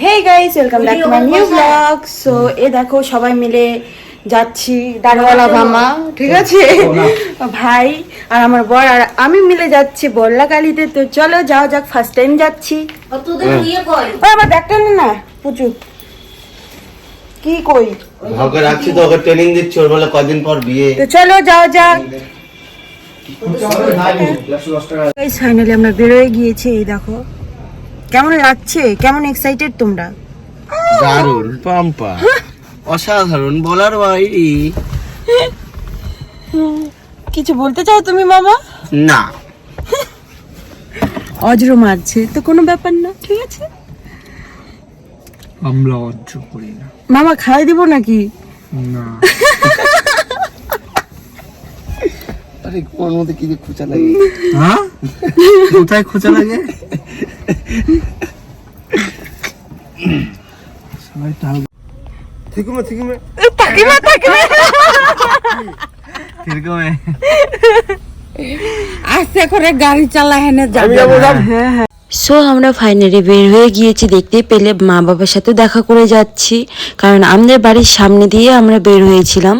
Hey guys welcome back to my new blog so এ দেখো সবাই মিলে যাচ্ছি দাঁড়ওয়ালা মামা ঠিক আছে? ভাই আর আমার বর আর আমি মিলে যাচ্ছি বল্লাকালিতে। তো চলো যাও যাক ফার্স্ট টাইম যাচ্ছি। তোদের ও আমার ব্যাগটা নে না পুচু। কি কই? ওকে রাখছি তো ওকে ট্রেনিং দিচ্ছি ওর বলে কদিন পর বিয়ে। তো চলো যাও যাক। গাইস ফাইনালি আমরা বেরোয় গিয়েছি এই দেখো। কেমন লাগছে? কেমন এক্সাইটেড তোমরা? দারুণ পাম্পা। অসাধারণ বলার বাইরে। কিছু বলতে চাও তুমি মামা? না। অজ্র মারছে তো কোনো ব্যাপার না ঠিক আছে? আমরা অর্জ করি না। মামা খাওয়াই দিব নাকি? না। আরে ওর মধ্যে কি যে খুচা লাগে? হ্যাঁ? কোথায় খোঁচা লাগে? সবাই টাল ঠিকুমে ঠিকুমে থাকিমা থাকিমা কীরকম আস্তে করে গাড়ি চালা হেনে যাবে হ্যাঁ হ্যাঁ। সো আমরা ফাইনালি বের হয়ে গিয়েছি, দেখতে পেলে মা বাবার সাথে দেখা করে যাচ্ছি। কারণ আমাদের বাড়ির সামনে দিয়ে আমরা বের হয়েছিলাম।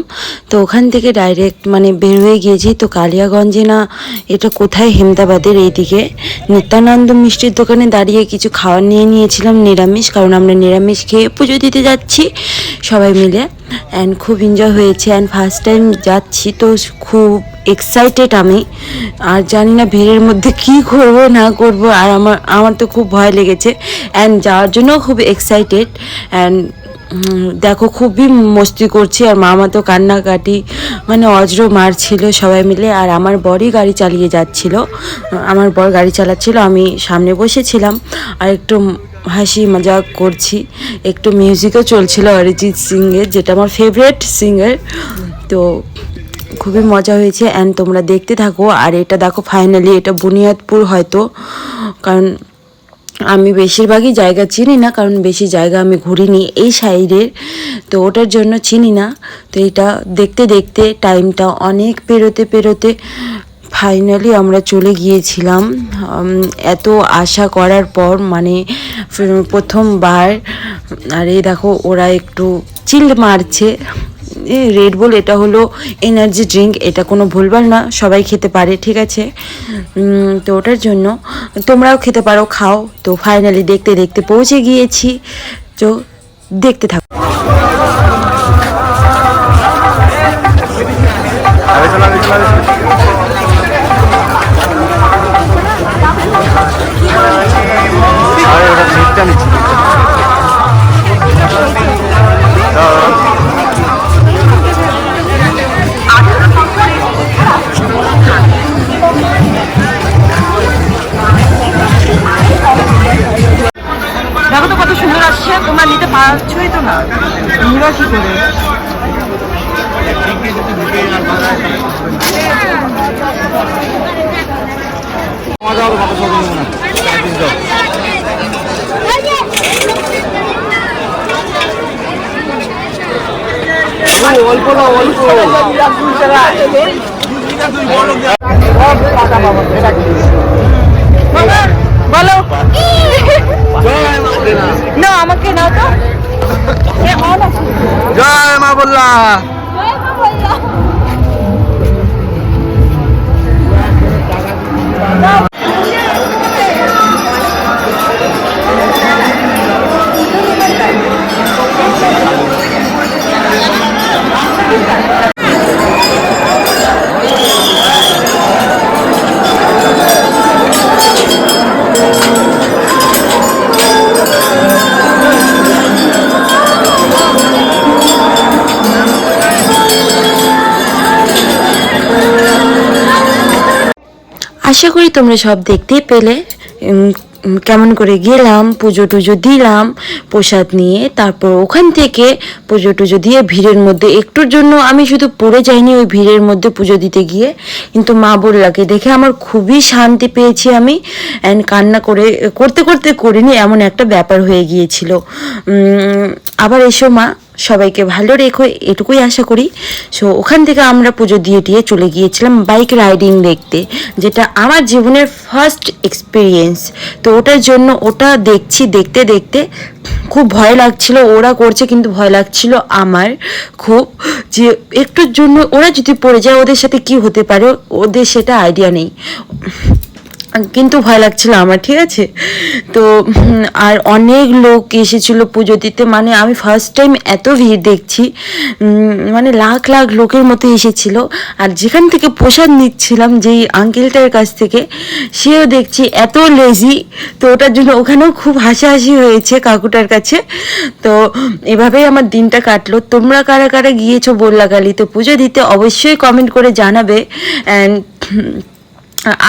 তো ওখান থেকে ডাইরেক্ট মানে বের হয়ে গিয়েছি, তো কালিয়াগঞ্জে না, এটা কোথায়? হেমদাবাদের এইদিকে। নিত্যানন্দ মিষ্টির দোকানে দাঁড়িয়ে কিছু খাওয়ার নিয়ে নিয়েছিলাম, নিরামিষ। কারণ আমরা নিরামিষ খেয়ে পুজো দিতে যাচ্ছি সবাই মিলে। অ্যান্ড খুব এনজয় হয়েছে। অ্যান্ড ফার্স্ট টাইম যাচ্ছি, তো খুব এক্সাইটেড আমি। আর জানি না ভিড়ের মধ্যে কি করব, না করব, আর আমার আমার তো খুব ভয় লেগেছে। অ্যান্ড যাওয়ার জন্য খুব এক্সাইটেড অ্যান্ড দেখো খুবই মস্তি করছি। আর মামা তো কান্নাকাটি মানে অজ্র মারছিল সবাই মিলে। আর আমার বরই গাড়ি চালিয়ে যাচ্ছিল। আমার বর গাড়ি চালাচ্ছিল, আমি সামনে বসেছিলাম। আর একটু হাসি মজা করছি। একটু মিউজিকও চলছিল অরিজিৎ সিংয়ের, যেটা আমার ফেভারিট সিঙ্গার তো খুবই মজা হয়েছে অ্যান্ড তোমরা দেখতে থাকো। আর এটা দেখো ফাইনালি এটা বুনিয়াদপুর হয়তো, কারণ আমি বেশিরভাগই জায়গা চিনি না, কারণ বেশি জায়গা আমি ঘুরিনি এই সাইডের, তো ওটার জন্য চিনি না। তো এটা দেখতে দেখতে টাইমটা অনেক পেরোতে পেরোতে ফাইনালি আমরা চলে গিয়েছিলাম। এত আশা করার পর মানে প্রথমবার, আর এই দেখো ওরা একটু চিল মারছে। রেড বুল এটা হলো এনার্জি ড্রিঙ্ক এটা কোনো ভুলভাল না, সবাই খেতে পারে, ঠিক আছে? তো ওটার জন্য তোমরাও খেতে পারো, খাও। তো ফাইনালি দেখতে দেখতে পৌঁছে গিয়েছি। তো দেখতে থাকো। পারছোই তো না। নিবা কি করে? অল্প না অল্প বলো না আমাকে জয় আশা করি তোমরা সব দেখতেই পেলে। কেমন করে গেলাম, পুজো টুজো দিলাম, প্রসাদ নিয়ে, তারপর ওখান থেকে পুজো টুজো দিয়ে ভিড়ের মধ্যে একটুর জন্য আমি শুধু পড়ে যাইনি ওই ভিড়ের মধ্যে পুজো দিতে গিয়ে। কিন্তু মা বললাকে, দেখে আমার খুবই শান্তি পেয়েছি আমি অ্যান্ড কান্না করে, করতে করতে করিনি, এমন একটা ব্যাপার হয়ে গিয়েছিল। আবার এসো মা। সবাইকে ভালো রেখো, এটুকুই আশা করি। সো ওখান থেকে আমরা পুজো দিয়ে দিয়ে চলে গিয়েছিলাম বাইক রাইডিং দেখতে, যেটা আমার জীবনের ফার্স্ট এক্সপিরিয়েন্স তো ওটার জন্য ওটা দেখছি, দেখতে দেখতে খুব ভয় লাগছিল, ওরা করছে কিন্তু ভয় লাগছিল আমার খুব, যে একটুর জন্য ওরা যদি পড়ে যায়, ওদের সাথে কি হতে পারে? ওদের সেটা আইডিয়া নেই। কিন্তু ভয় লাগছিল আমার, ঠিক আছে? তো আর অনেক লোক এসেছিল পুজো দিতে মানে আমি ফার্স্ট টাইম এত ভিড় দেখছি মানে লাখ লাখ লোকের মতো এসেছিল। আর যেখান থেকে প্রসাদ নিচ্ছিলাম, যেই আঙ্কেলটার কাছ থেকে, সেও দেখছি এত লেজি তো ওটার জন্য ওখানেও খুব হাসাহাসি হয়েছে কাকুটার কাছে। তো, এভাবেই আমার দিনটা কাটলো। তোমরা কারা কারা গিয়েছো বললাগালি তো পুজো দিতে অবশ্যই কমেন্ট করে জানাবে। অ্যান্ড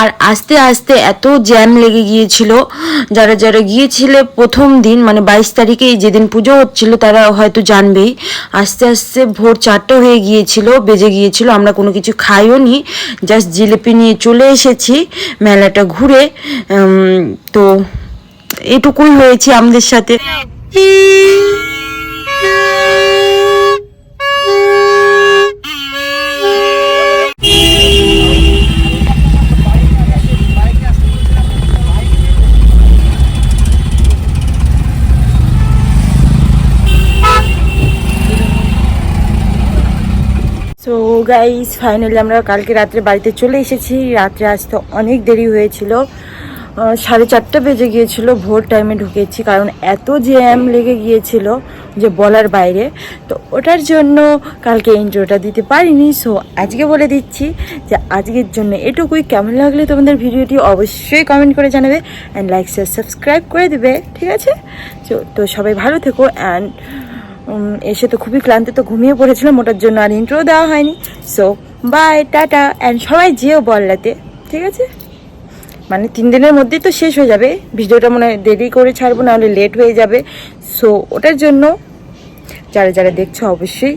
আর আস্তে আস্তে এত জ্যাম লেগে গিয়েছিল, যারা যারা গিয়েছিলে প্রথম দিন মানে বাইশ তারিখে যেদিন পুজো হচ্ছিল, তারা হয়তো জানবেই। আস্তে আস্তে ভোর চারটে হয়ে গিয়েছিল, বেজে গিয়েছিল, আমরা কোনো কিছু খাইও নি জাস্ট জিলিপি নিয়ে চলে এসেছি, মেলাটা ঘুরে তো এটুকুই হয়েছে আমাদের সাথে। গাইস ফাইনালি আমরা কালকে রাত্রে বাড়িতে চলে এসেছি। রাত্রে আসতে অনেক দেরি হয়েছিল। সাড়ে চারটা বেজে গিয়েছিল, ভোর টাইমে ঢুকেছি কারণ এত জ্যাম লেগে গিয়েছিল যে বলার বাইরে। তো ওটার জন্য কালকে ইন্ট্রোটা দিতে পারিনি সো আজকে বলে দিচ্ছি যে আজকের জন্য এটুকুই। কেমন লাগলে তোমাদের ভিডিওটি অবশ্যই কমেন্ট করে জানাবে অ্যান্ড লাইক শেয়ার সাবস্ক্রাইব করে দেবে, ঠিক আছে? তো সবাই ভালো থেকো অ্যান্ড এসে তো খুবই ক্লান্ত, তো ঘুমিয়ে পড়েছিলাম, ওটার জন্য আর ইন্ট্রো দেওয়া হয়নি। সো বাই টাটা অ্যান্ড সবাই যেও বললাতে, ঠিক আছে? মানে তিন দিনের মধ্যেই তো শেষ হয়ে যাবে, ভিডিওটা মনে হয় দেরি করে ছাড়বো, নাহলে লেট হয়ে যাবে। সো ওটার জন্য যারা যারা দেখছ, অবশ্যই